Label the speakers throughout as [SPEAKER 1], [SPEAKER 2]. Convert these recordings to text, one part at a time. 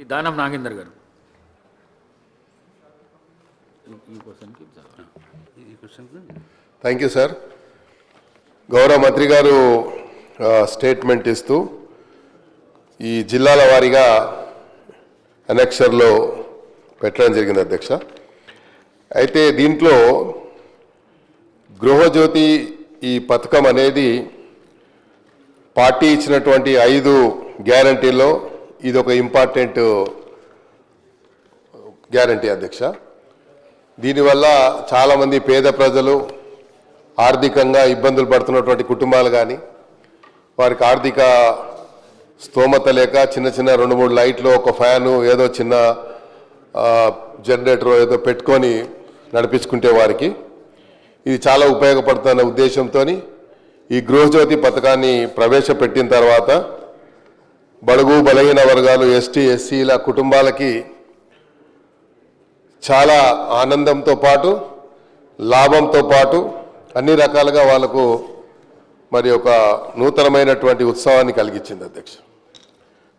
[SPEAKER 1] ఈ దానం నాగేందర్ గారు. ఈ- క్వశ్చన్కి.
[SPEAKER 2] ఈ
[SPEAKER 3] థ్యాంక్ యూ సార్ గౌరవ మంత్రి గారు స్టేట్మెంట్ ఇస్తూ ఈ జిల్లాల వారీగా అనెక్షర్లో పెట్టడం జరిగింది అధ్యక్ష. అయితే దీంట్లో గృహజ్యోతి ఈ పథకం అనేది పార్టీ ఇచ్చినటువంటి ఐదు గ్యారంటీల్లో ఇది ఒక ఇంపార్టెంట్ గ్యారంటీ అధ్యక్ష. దీనివల్ల చాలామంది పేద ప్రజలు ఆర్థికంగా ఇబ్బందులు పడుతున్నటువంటి కుటుంబాలు కానీ వారికి ఆర్థిక స్తోమత లేక చిన్న చిన్న రెండు మూడు లైట్లు ఒక ఫ్యాను ఏదో చిన్న జనరేటర్ ఏదో పెట్టుకొని నడిపించుకుంటే వారికి ఇది చాలా ఉపయోగపడుతున్న ఉద్దేశంతో ఈ గృహజ్యోతి పథకాన్ని ప్రవేశపెట్టిన తర్వాత బడుగు బలహీన వర్గాలు ఎస్టీ ఎస్సీల కుటుంబాలకి చాలా ఆనందంతో పాటు లాభంతో పాటు అన్ని రకాలుగా వాళ్ళకు మరి ఒక నూతనమైనటువంటి ఉత్సవాన్ని కలిగించింది అధ్యక్ష.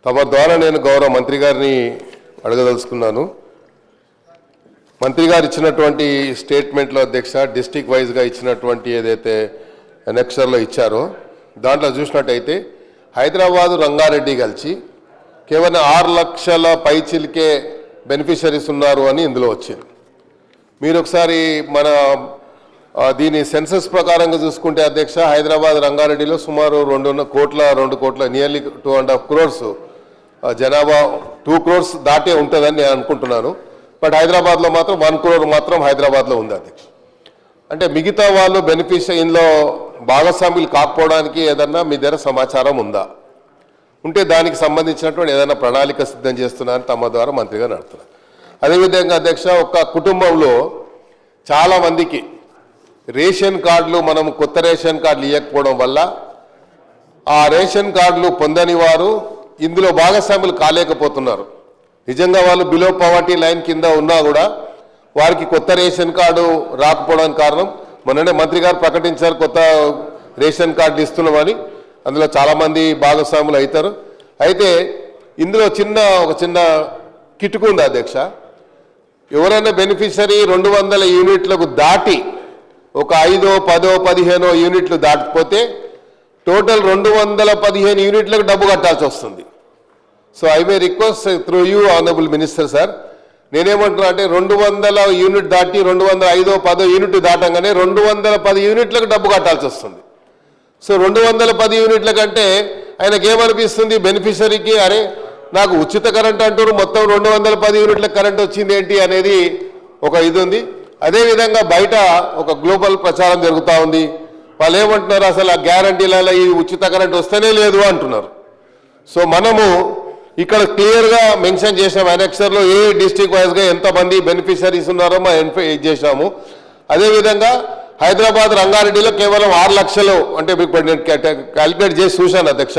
[SPEAKER 3] తమ ద్వారా నేను గౌరవ మంత్రి గారిని అడగదలుచుకున్నాను. మంత్రి గారు ఇచ్చినటువంటి స్టేట్మెంట్లో అధ్యక్ష డిస్టిక్ వైజ్గా ఇచ్చినటువంటి ఏదైతే ఎనెక్సర్లో ఇచ్చారో దాంట్లో చూసినట్టయితే హైదరాబాదు రంగారెడ్డి కలిసి కేవలం ఆరు లక్షల పైచిలికే బెనిఫిషరీస్ ఉన్నారు అని ఇందులో వచ్చింది. మీరు ఒకసారి మన దీని సెన్సస్ ప్రకారంగా చూసుకుంటే అధ్యక్ష హైదరాబాద్ రంగారెడ్డిలో సుమారు రెండున్న కోట్ల రెండు కోట్ల nearly two and half crores జనాభా టూ క్రోర్స్ దాటే ఉంటుందని నేను అనుకుంటున్నాను. బట్ హైదరాబాద్లో మాత్రం వన్ క్రోర్ మాత్రం హైదరాబాద్లో ఉంది అధ్యక్ష. అంటే మిగతా వాళ్ళు బెనిఫిష ఇందులో భాగస్వాములు కాకపోవడానికి ఏదన్నా మీ దగ్గర సమాచారం ఉందా? ఉంటే దానికి సంబంధించినటువంటి ఏదైనా ప్రణాళిక సిద్ధం చేస్తున్నారని తమ ద్వారా మంత్రిగా నడుతున్నారు అదేవిధంగా అధ్యక్ష ఒక కుటుంబంలో చాలామందికి రేషన్ కార్డులు మనం కొత్త రేషన్ కార్డులు ఇవ్వకపోవడం వల్ల ఆ రేషన్ కార్డులు పొందని వారు ఇందులో భాగస్వాములు కాలేకపోతున్నారు. నిజంగా వాళ్ళు బిలో పవర్టీ లైన్ కింద ఉన్నా కూడా వారికి కొత్త రేషన్ కార్డు రాకపోవడానికి కారణం మొన్ననే మంత్రి గారు ప్రకటించారు కొత్త రేషన్ కార్డులు ఇస్తున్నామని. అందులో చాలామంది భాగస్వాములు అవుతారు. అయితే ఇందులో చిన్న ఒక చిన్న కిటుకు ఉంది అధ్యక్ష. ఎవరైనా బెనిఫిషరీ రెండు వందల యూనిట్లకు దాటి ఒక ఐదో పదో పదిహేనో యూనిట్లు దాటిపోతే టోటల్ రెండు వందల పదిహేను యూనిట్లకు డబ్బు కట్టాల్సి వస్తుంది. So I may request through you honourable minister sir నేనేమంటున్నా అంటే రెండు వందల యూనిట్ దాటి రెండు వందల ఐదో పదో యూనిట్ దాటంగానే రెండు వందల పది యూనిట్లకు డబ్బు కట్టాల్సి వస్తుంది. సో రెండు వందల పది యూనిట్ల కంటే ఆయనకి ఏమనిపిస్తుంది బెనిఫిషరీకి అరే నాకు ఉచిత కరెంట్ అంటారు మొత్తం రెండు వందల పది యూనిట్ల కరెంట్ వచ్చింది ఏంటి అనేది ఒక ఇది ఉంది అదేవిధంగా బయట ఒక గ్లోబల్ ప్రచారం జరుగుతూ ఉంది. వాళ్ళు ఏమంటున్నారు అసలు ఆ గ్యారంటీలలో ఈ ఉచిత కరెంట్ వస్తేనే లేదు అంటున్నారు. సో మనము ఇక్కడ క్లియర్గా మెన్షన్ చేసాం అనెక్సర్లో ఏ డిస్టిక్ వైజ్గా ఎంతమంది బెనిఫిషరీస్ ఉన్నారో మనం ఎన్ఫై చేసాము అదేవిధంగా హైదరాబాద్ రంగారెడ్డిలో కేవలం ఆరు లక్షలు అంటే మీకు నేను క్యాలిక్యులేట్ చేసి చూశాను అధ్యక్ష.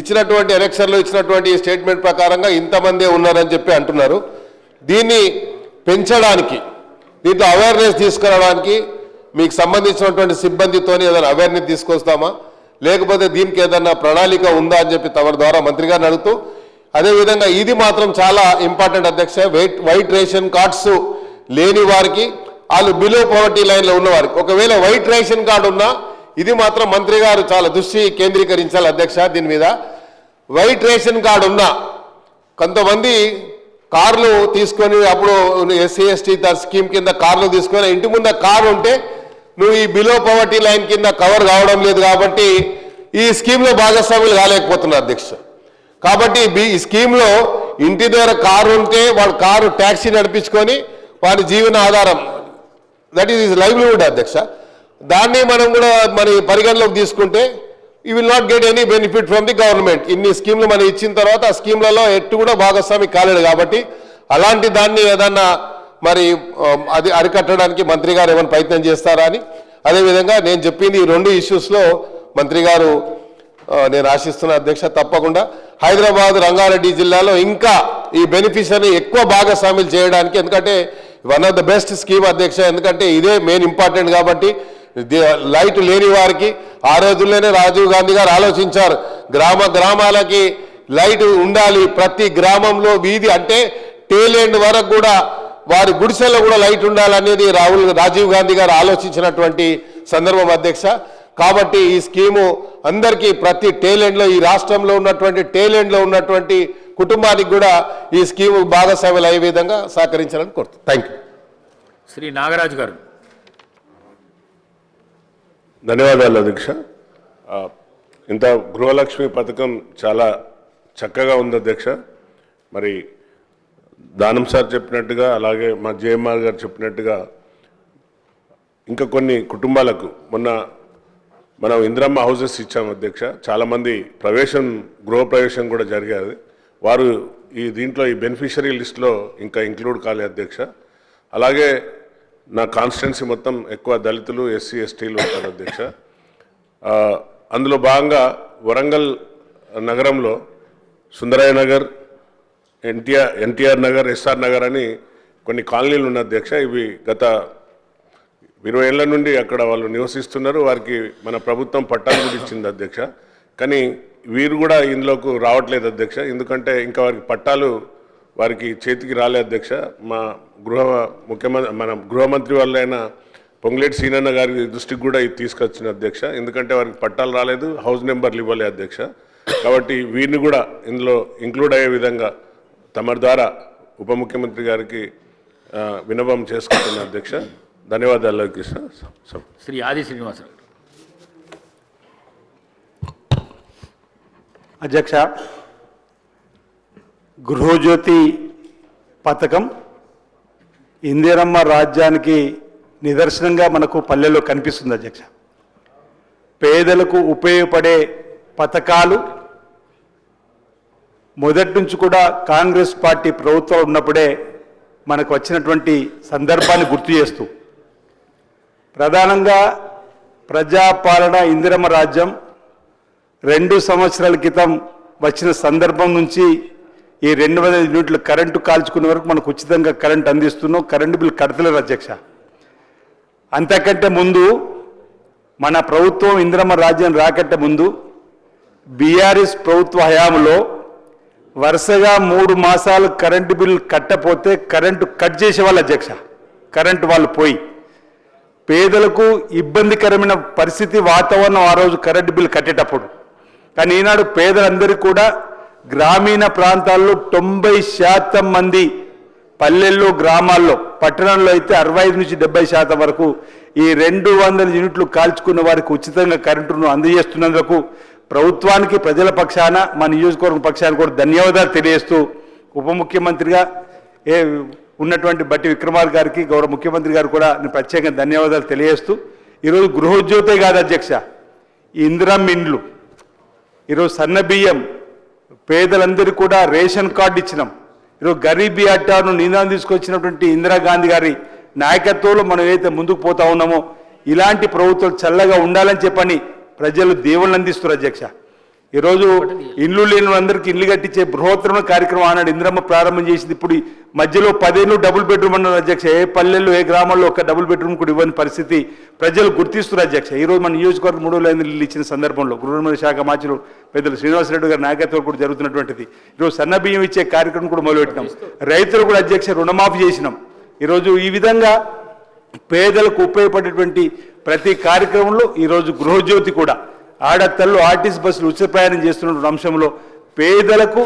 [SPEAKER 3] ఇచ్చినటువంటి ఎలక్షన్లో ఇచ్చినటువంటి స్టేట్మెంట్ ప్రకారంగా ఇంతమందే ఉన్నారని చెప్పి అంటున్నారు. దీన్ని పెంచడానికి దీంట్లో అవేర్నెస్ తీసుకురావడానికి మీకు సంబంధించినటువంటి సిబ్బందితోని ఏదైనా అవేర్నెస్ తీసుకొస్తామా? లేకపోతే దీనికి ఏదైనా ప్రణాళిక ఉందా అని చెప్పి తమ ద్వారా మంత్రి గారిని అడుగుతూ అదేవిధంగా ఇది మాత్రం చాలా ఇంపార్టెంట్ అధ్యక్ష వైట్ వైట్ రేషన్ కార్డ్స్ లేని వారికి వాళ్ళు బిలో పవర్టీ లైన్లో ఉన్నవారికి ఒకవేళ వైట్ రేషన్ కార్డు ఉన్నా ఇది మాత్రం మంత్రి గారు చాలా దృష్టి కేంద్రీకరించాలి అధ్యక్ష దీని మీద. వైట్ రేషన్ కార్డు ఉన్నా కొంతమంది కార్లు తీసుకొని అప్పుడు ఎస్సీ ఎస్టీ స్కీమ్ కింద కార్లు తీసుకొని ఇంటి ముందు కారు ఉంటే నువ్వు ఈ బిలో పవర్టీ లైన్ కింద కవర్ కావడం లేదు కాబట్టి ఈ స్కీమ్లో భాగస్వాములు కాలేకపోతున్నారు అధ్యక్ష. కాబట్టి బి- ఈ స్కీమ్లో ఇంటి దగ్గర కారు ఉంటే వాడు కారు ట్యాక్సీ నడిపించుకొని వాడి జీవన ఆధారం. దట్ ఈస్ లైవ్లీవుడ్ అధ్యక్ష. దాన్ని మనం కూడా మరి పరిగణలోకి తీసుకుంటే ఈ will not get any benefit from the government ఇన్ని స్కీమ్లు మనం ఇచ్చిన తర్వాత ఆ స్కీమ్లలో ఎట్టు కూడా భాగస్వామి కాలేదు కాబట్టి అలాంటి దాన్ని ఏదన్నా మరి um, అది అరికట్టడానికి మంత్రి గారు ఏమైనా ప్రయత్నం చేస్తారా అని? అదేవిధంగా నేను చెప్పింది ఈ రెండు ఇష్యూస్లో మంత్రి గారు uh, నేను ఆశిస్తున్న అధ్యక్ష తప్పకుండా హైదరాబాద్ రంగారెడ్డి జిల్లాలో ఇంకా ఈ బెనిఫిషియరీ ఎక్కువ భాగస్వాములు చేయడానికి ఎందుకంటే one of the best scheme అధ్యక్ష ఎందుకంటే ఇదే మెయిన్ ఇంపార్టెంట్ కాబట్టి లైట్ లేని వారికి ఆ రోజుల్లోనే రాజీవ్ గాంధీ గారు ఆలోచించారు. గ్రామ గ్రామాలకి లైట్ ఉండాలి. ప్రతి గ్రామంలో వీధి అంటే టేలెండ్ వరకు కూడా వారి గుడిసెల్లో కూడా లైట్ ఉండాలనేది రాహుల్ రాజీవ్ గాంధీ గారు ఆలోచించినటువంటి సందర్భం అధ్యక్ష. కాబట్టి ఈ స్కీము అందరికీ ప్రతి టేలెంట్లో ఈ రాష్ట్రంలో ఉన్నటువంటి టేలెంట్లో ఉన్నటువంటి కుటుంబానికి కూడా ఈ స్కీము భాగస్వాములు అయ్యే విధంగా సహకరించాలని కోరుతున్నాను థ్యాంక్ యూ
[SPEAKER 1] శ్రీ నాగరాజు గారు.
[SPEAKER 2] ధన్యవాదాలు అధ్యక్ష. ఇంత గృహలక్ష్మి పథకం చాలా చక్కగా ఉంది అధ్యక్ష. మరి దానం సార్ చెప్పినట్టుగా అలాగే మా జేఎంఆర్ గారు చెప్పినట్టుగా ఇంకా కొన్ని కుటుంబాలకు మొన్న మనం ఇందిరమ్మ హౌసెస్ ఇచ్చాము అధ్యక్ష. చాలామంది ప్రవేశం గృహ ప్రవేశం కూడా జరిగేది వారు ఈ దీంట్లో ఈ బెనిఫిషరీ లిస్ట్లో ఇంకా ఇంక్లూడ్ కాలే అధ్యక్ష. అలాగే నా కాన్స్టిట్యున్సీ మొత్తం ఎక్కువ దళితులు ఎస్సీ ఎస్టీలు ఉంటారు అధ్యక్ష. అందులో భాగంగా వరంగల్ నగరంలో Sundarayya Nagar NTR NTR Nagar SR Nagar అని కొన్ని కాలనీలు ఉన్న అధ్యక్ష. ఇవి గత ఇరవై ఏళ్ళ నుండి అక్కడ వాళ్ళు నివసిస్తున్నారు. వారికి మన ప్రభుత్వం పట్టాలు కూడా ఇచ్చింది అధ్యక్ష. కానీ వీరు కూడా ఇందులోకి రావట్లేదు అధ్యక్ష. ఎందుకంటే ఇంకా వారికి పట్టాలు వారికి చేతికి రాలే అధ్యక్ష. మా గృహ ముఖ్యమంత్రి మన గృహమంత్రి వాళ్ళైన పొంగులేటి సీనన్న గారి దృష్టికి కూడా ఇది తీసుకొచ్చిన అధ్యక్ష. ఎందుకంటే వారికి పట్టాలు రాలేదు హౌస్ నెంబర్లు ఇవ్వలే అధ్యక్ష. కాబట్టి వీరిని కూడా ఇందులో ఇంక్లూడ్ అయ్యే విధంగా తమ ద్వారా ఉప ముఖ్యమంత్రి గారికి వినవం చేసుకుంటున్న అధ్యక్ష. ధన్యవాదాలు కృష్ణ
[SPEAKER 1] శ్రీ ఆది శ్రీనివాసరావు గారు.
[SPEAKER 4] అధ్యక్ష గృహజ్యోతి పథకం ఇందిరమ్మ రాజ్యానికి నిదర్శనంగా మనకు పల్లెల్లో కనిపిస్తుంది అధ్యక్ష. పేదలకు ఉపయోగపడే పథకాలు మొదటి నుంచి కూడా కాంగ్రెస్ పార్టీ ప్రభుత్వం ఉన్నప్పుడే మనకు వచ్చినటువంటి సందర్భాన్ని గుర్తు చేస్తూ ప్రధానంగా ప్రజాపాలన ఇందిరమ రాజ్యం రెండు సంవత్సరాల క్రితం వచ్చిన సందర్భం నుంచి ఈ రెండు వందల యూనిట్లు కరెంటు కాల్చుకునే వరకు మనకు ఉచితంగా కరెంటు అందిస్తున్నాం. కరెంటు బిల్ కడతలేరు అధ్యక్ష. అంతకంటే ముందు మన ప్రభుత్వం ఇందిరమ్మ రాజ్యం రాకంటే ముందు బీఆర్ఎస్ ప్రభుత్వ హయాంలో వరుసగా మూడు మాసాలు కరెంటు బిల్లు కట్టపోతే కరెంటు కట్ చేసేవాళ్ళు అధ్యక్ష. కరెంటు వాళ్ళు పోయి పేదలకు ఇబ్బందికరమైన పరిస్థితి వాతావరణం ఆ రోజు కరెంటు బిల్ కట్టేటప్పుడు. కానీ ఈనాడు పేదలందరికీ కూడా గ్రామీణ ప్రాంతాల్లో తొంభై శాతం మంది పల్లెల్లో గ్రామాల్లో పట్టణంలో అయితే అరవై ఐదు నుంచి డెబ్బై శాతం వరకు ఈ రెండు వందల యూనిట్లు కాల్చుకున్న వారికి ఉచితంగా కరెంటును అందజేస్తున్నందుకు ప్రభుత్వానికి ప్రజల పక్షాన మా నియోజకవర్గం పక్షాన కూడా ధన్యవాదాలు తెలియజేస్తూ ఉప ముఖ్యమంత్రిగా ఏ ఉన్నటువంటి బట్టి విక్రమార్ గారికి గౌరవ ముఖ్యమంత్రి గారు కూడా నేను ప్రత్యేకంగా ధన్యవాదాలు తెలియజేస్తూ ఈరోజు గృహోద్యోతే కాదు అధ్యక్ష ఈ ఇండ్లు. ఈరోజు సన్న బియ్యం పేదలందరికీ కూడా రేషన్ కార్డు ఇచ్చినాం. ఈరోజు గరీబీ అట్టాను నినాదం తీసుకొచ్చినటువంటి ఇందిరాగాంధీ గారి నాయకత్వంలో మనం ఏదైతే ముందుకు పోతా ఉన్నామో ఇలాంటి ప్రభుత్వాలు చల్లగా ఉండాలని చెప్పని ప్రజలు దేవుళ్ళు అందిస్తున్నారు అధ్యక్ష. ఈరోజు ఇండ్లు లేని అందరికీ ఇల్లు కట్టించే బృహత్తరమైన కార్యక్రమం ఆనాడు ఇందిరమ్మ ప్రారంభం చేసింది. ఇప్పుడు మధ్యలో పదేళ్ళు డబుల్ బెడ్రూమ్ అన్నారు అధ్యక్ష. ఏ పల్లెల్లో ఏ గ్రామాల్లో ఒక డబుల్ బెడ్రూమ్ కూడా ఇవ్వని పరిస్థితి ప్రజలు గుర్తిస్తున్నారు అధ్యక్ష. ఈ రోజు మన నియోజకవర్గం మూడు వేల ఇల్లు ఇచ్చిన సందర్భంలో గృహనిర్మాణ శాఖ మార్చులు పెద్దలు శ్రీనివాసరెడ్డి గారి నాయకత్వం కూడా జరుగుతున్నటువంటిది. ఈరోజు సన్న బియ్యం ఇచ్చే కార్యక్రమం కూడా మొదలుపెట్టినాం. రైతులు కూడా అధ్యక్ష రుణమాఫీ చేసినాం. ఈరోజు ఈ విధంగా పేదలకు ఉపయోగపడేటువంటి ప్రతి కార్యక్రమంలో ఈరోజు గృహజ్యోతి కూడా ఆడతల్లు ఆర్టీసీ బస్సులు ఉచిత ప్రయాణం చేస్తున్న అంశంలో పేదలకు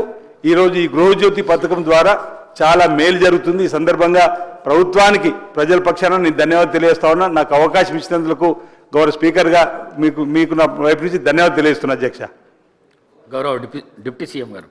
[SPEAKER 4] ఈరోజు ఈ గృహజ్యోతి పథకం ద్వారా చాలా మేలు జరుగుతుంది. ఈ సందర్భంగా ప్రభుత్వానికి ప్రజల పక్షాన నేను ధన్యవాదాలు తెలియజేస్తా ఉన్నా. నాకు అవకాశం ఇచ్చినందుకు గౌరవ స్పీకర్గా మీకు మీకు నా వైపు నుంచి ధన్యవాదాలు తెలియజేస్తున్నా అధ్యక్ష.
[SPEAKER 1] గౌరవ డిప్యూ డిప్యూటీ సీఎం గారు.